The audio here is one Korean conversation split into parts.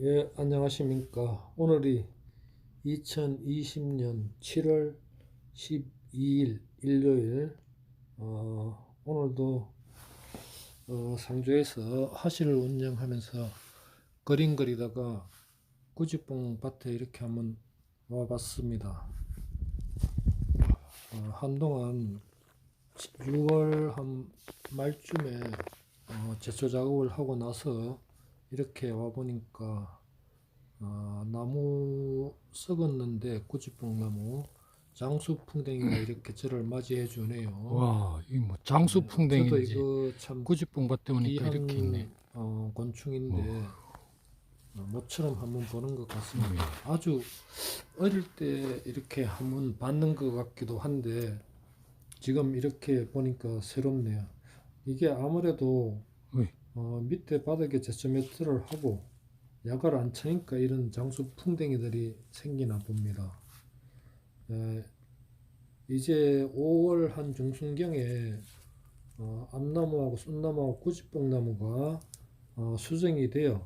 예, 안녕하십니까. 오늘이 2020년 7월 12일 일요일, 어, 오늘도 어, 상주에서 하실을 운영하면서 그림 그리다가 구지뽕 밭에 이렇게 한번 와봤습니다. 어, 한동안 6월 한 말쯤에 어, 제초 작업을 하고 나서 이렇게 와 보니까 어, 나무 썩었는데 꾸지뽕 나무 장수풍뎅이가 이렇게 저를 맞이해 주네요. 와, 이뭐 장수풍뎅인지 저도 이거 참 꾸지뽕밭 때우니까 귀한 이렇게 있네. 어, 곤충인데 어, 모처럼 한번 보는 것 같습니다. 음. 아주 어릴 때 이렇게 한번 봤는 것 같기도 한데 지금 이렇게 보니까 새롭네요. 이게 아무래도 어이. 어, 밑에 바닥에 제초 매트를 하고 약을 안 쳐니까 이런 장수 풍뎅이들이 생기나 봅니다. 에, 이제 5월 한 중순경에 어, 암나무하고 쏜나무하고 구지뽕나무가 어, 수정이 되어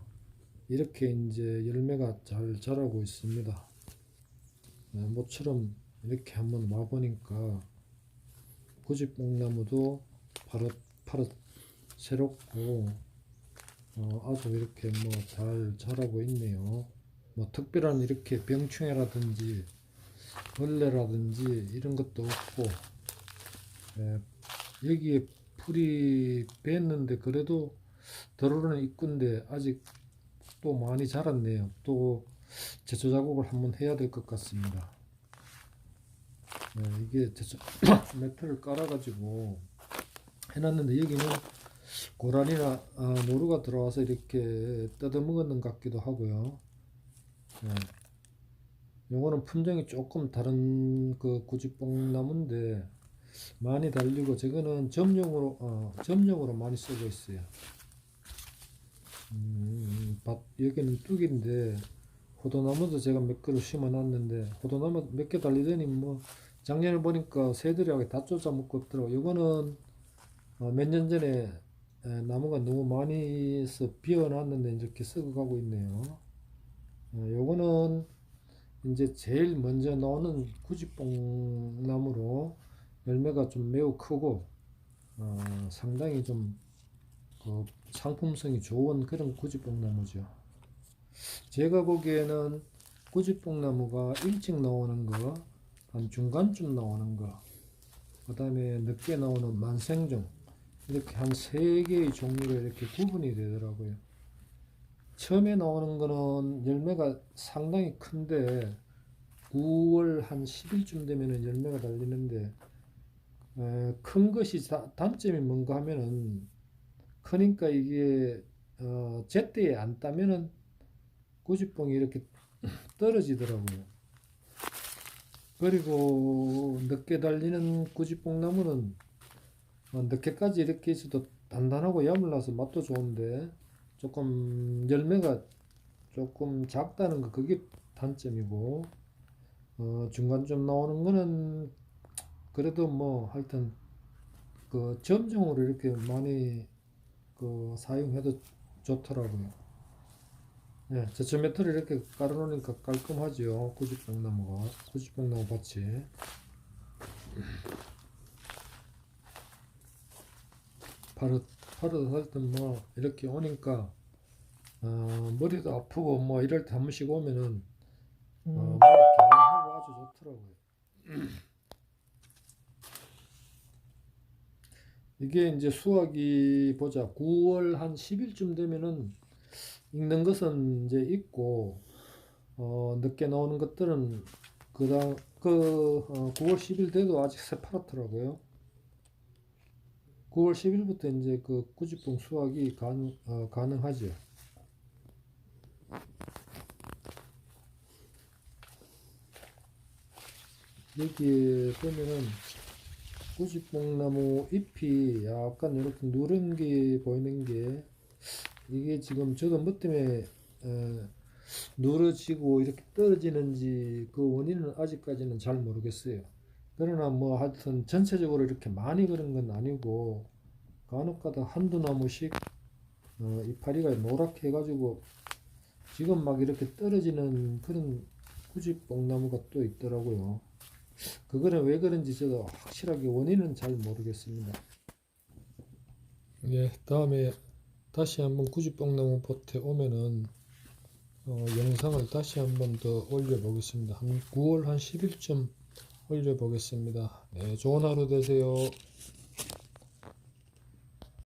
이렇게 이제 열매가 잘 자라고 있습니다. 네, 모처럼 이렇게 한번 와보니까 구지뽕나무도 파릇파릇 새롭고 어, 아주 이렇게 뭐 잘 자라고 있네요. 뭐 특별한 이렇게 병충해라든지 벌레라든지 이런 것도 없고 예, 여기에 풀이 뱄는데 그래도 들어오는 입구인데 아직 또 많이 자랐네요. 또 제초 작업을 한번 해야 될 것 같습니다. 네, 이게 제초 매트를 깔아가지고 해놨는데 여기는 고라니나 아, 노루가 들어와서 이렇게 뜯어먹었는 것 같기도 하고요. 네. 요거는 품종이 조금 다른 그 구지뽕나무인데 많이 달리고 저거는 점용으로 어, 점용으로 많이 쓰고 있어요. 음, 밭, 여기는 뚝인데 호도나무도 제가 몇 그루 심어놨는데 호도나무 몇 개 달리더니 뭐 작년에 보니까 새들이 다 쫓아 먹고 없더라고. 요거는 어, 몇 년 전에 에, 나무가 너무 많이 서 비어놨는데 이렇게 썩어가고 있네요. 어, 요거는 이제 제일 먼저 나오는 구지뽕 나무로 열매가 좀 매우 크고 어, 상당히 좀 그 상품성이 좋은 그런 구지뽕 나무죠. 제가 보기에는 구지뽕 나무가 일찍 나오는 거, 한 중간쯤 나오는 거, 그 다음에 늦게 나오는 만생종 이렇게 한 세 개의 종류로 이렇게 구분이 되더라고요. 처음에 나오는 거는 열매가 상당히 큰데 9월 한 10일쯤 되면은 열매가 달리는데 에, 큰 것이 다- 단점이 뭔가 하면은 크니까 이게 어, 제때에 안 따면은 구지뽕이 이렇게 떨어지더라고요. 그리고 늦게 달리는 구지뽕 나무는 어, 늦게까지 이렇게 있어도 단단하고 야물나서 맛도 좋은데 조금 열매가 조금 작다는 거 그게 단점이고 어, 중간쯤 나오는 거는 그래도 뭐 하여튼 그 점종으로 이렇게 많이 그 사용해도 좋더라고요. 네, 제초 매트를 이렇게 깔아놓으니까 깔끔하죠. 구지뽕나무가 구지뽕나무 밭이 파릇 파릇 하여튼 뭐 이렇게 오니까 어, 머리도 아프고 뭐 이럴 때 한 번씩 오면은 어, 머리 개운하고 아주 좋더라고요. 이게 이제 수확이 보자 9월 한 10일쯤 되면은 익는 것은 이제 익고 어, 늦게 나오는 것들은 그다음 그 어, 9월 10일 돼도 아직 새파랗더라고요. 9월 10일부터 이제 그 꾸지뽕 수확이 가능, 어, 가능하죠. 여기에 보면은 꾸지뽕나무 잎이 약간 이렇게 누런 게 보이는 게 이게 지금 저도 뭐 때문에 어, 누러지고 이렇게 떨어지는지 그 원인은 아직까지는 잘 모르겠어요. 그러나 뭐 하여튼 전체적으로 이렇게 많이 그런 건 아니고 간혹가다 한두 나무씩 어, 이파리가 노랗게 해가지고 지금 막 이렇게 떨어지는 그런 후지뽕나무가 또 있더라고요. 그거는 왜 그런지 저도 확실하게 원인은 잘 모르겠습니다. 예, 다음에 다시 한번 구지뽕나무 밭에 오면은 어, 영상을 다시 한번 더 올려보겠습니다. 한 9월 한 10일쯤 올려보겠습니다. 네, 좋은 하루 되세요.